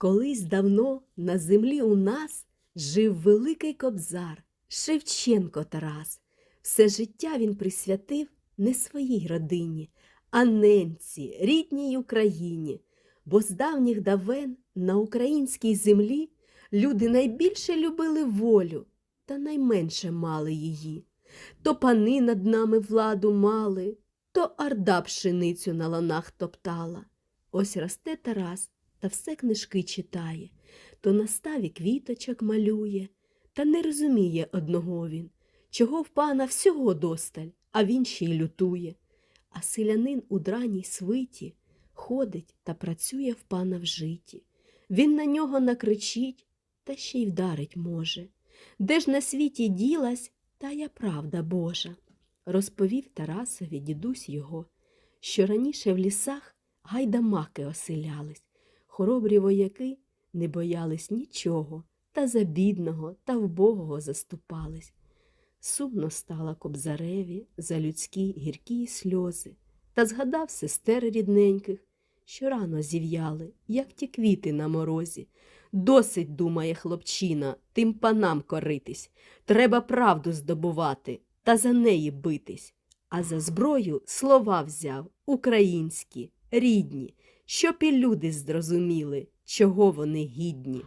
Колись давно на землі у нас жив великий кобзар Шевченко Тарас. Все життя він присвятив не своїй родині, а ненці, рідній Україні. Бо з давніх давен на українській землі люди найбільше любили волю та найменше мали її. То пани над нами владу мали, то орда пшеницю на ланах топтала. Ось росте Тарас та все книжки читає, то на ставі квіточок малює, та не розуміє одного він, чого в пана всього досталь, а він ще й лютує. А селянин у драній свиті ходить та працює в пана в житті. Він на нього накричить та ще й вдарить може. Де ж на світі ділась тая правда Божа? Розповів Тарасові дідусь його, що раніше в лісах гайдамаки оселялись, хоробрі вояки не боялись нічого, та за бідного та вбогого заступались. Сумно стала кобзареві за людські гіркі сльози, та згадав сестер рідненьких, що рано зів'яли, як ті квіти на морозі. Досить, думає хлопчина, тим панам коритись. Треба правду здобувати та за неї битись. А за зброю слова взяв українські, рідні, щоб і люди зрозуміли, чого вони гідні.